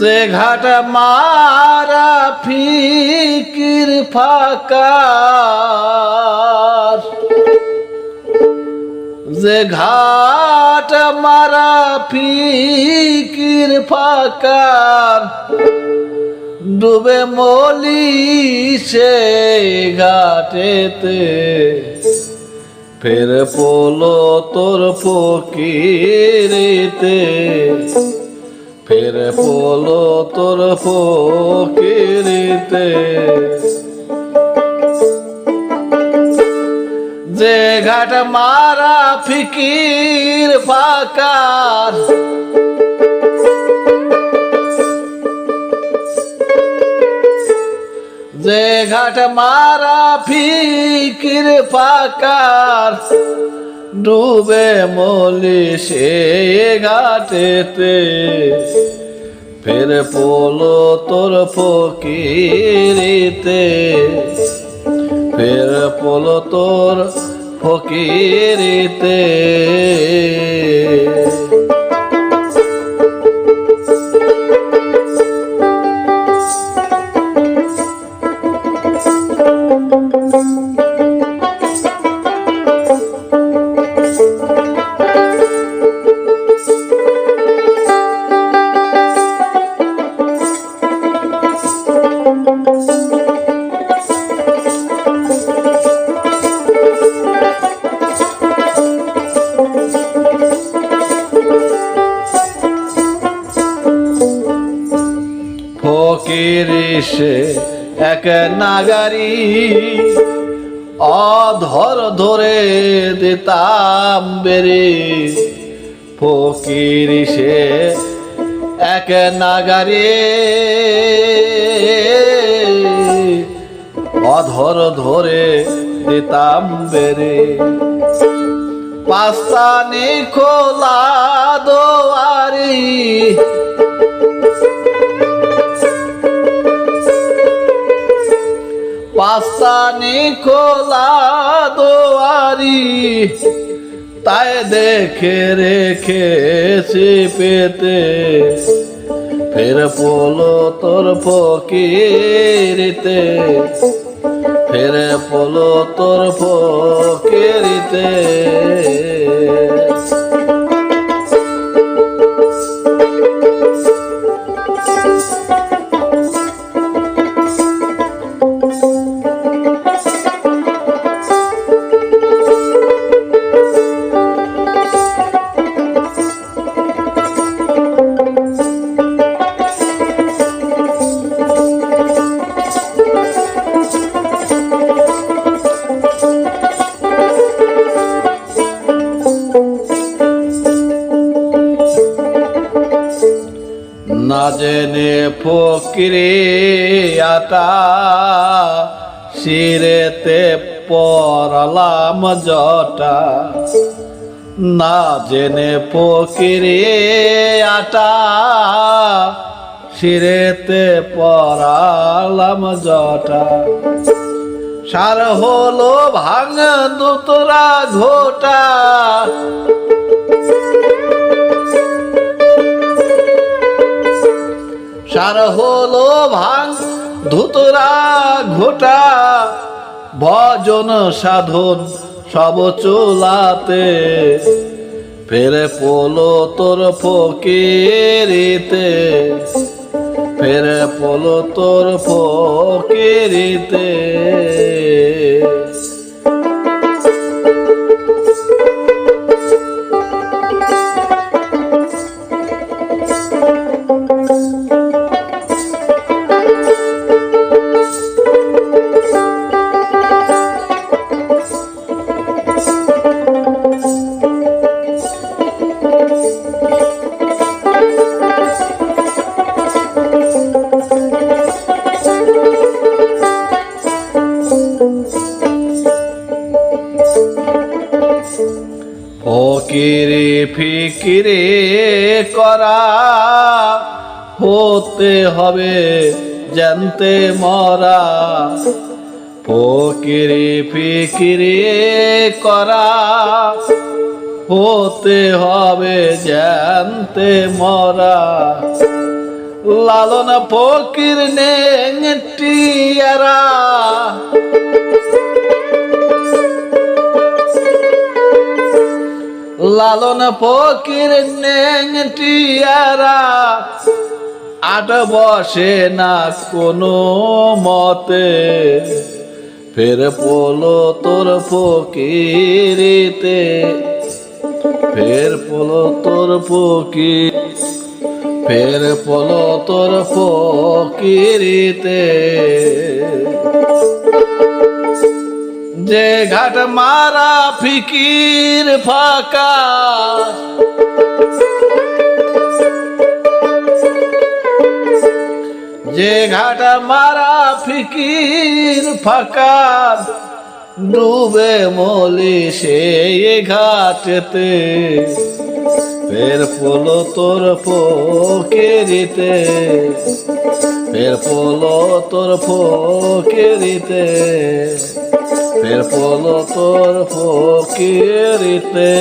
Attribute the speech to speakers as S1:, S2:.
S1: যে ঘাট মারা ফিকির ফাঁকা যে ঘাট মারা ফিকির ফাঁকার, ডুবে মলি সে ঘাটেতে। ফের পোলো তোর ফকিরিতে। ফের পোলো তোর ফকিরিতে যে ঘাট মারা ফিকির ফাকার যে ঘাট মারা ফিকির ফাকার ডুবে মলি সে ঘাটেতে। ফের পোলো তোর ফকিরিতে। ফের পোলো তোর ফকিরিতে। সে এক নাগারি অধর ধরে দিতাম বেরে ফকির সে এক নাগারি অধর ধরে দিতাম বেরে পাস্তানি খোলা দোয়ারি পাস্তানি খোলা দোয়ারি, তাই দেখে রেখেছি পেতে। ফের পোলো তোর ফকিরিতে, ফের পোলো তোর ফকিরিতে। জেনে ফকিরে আটা শিরেতে পরলাম জটা। না জেনে ফকিরে আটা শিরেতে পরালাম জটা। সার হলো ভাঙ দুতরা ঘোটা সার হলো ভাঙ ধুতরা ঘোটা, ভজন সাধন, সব চুলাতে। ফেরে পোলো তোর ফকিরিতে, ফেরে পোলো তোর ফকিরিতে। ফকিরে ফিকিরে করা হতে হবে জানতে মরা। ফকিরে ফিকিরে করা হতে হবে জানতে মরা। লালন ফকির নেংটিয়ারা লালন ফকির নেংটিয়ারা, আট বসে না কোনো মতে। ফের পোলো তোর ফকিরিতে, ফের পোলো তোর ফকির, ফের পোলো তোর ফকিরিতে। যে ঘাট মারা ফিকির ফাঁকা। যে ঘাট মারা ফিকির ফাঁকা, ডুবে মলি সেই ঘাটেতে। ফের পোলো তোর ফকিরিতে, ফের পোলো তোর ফকিরিতে। ফের পোলো তোর ফকিরিতে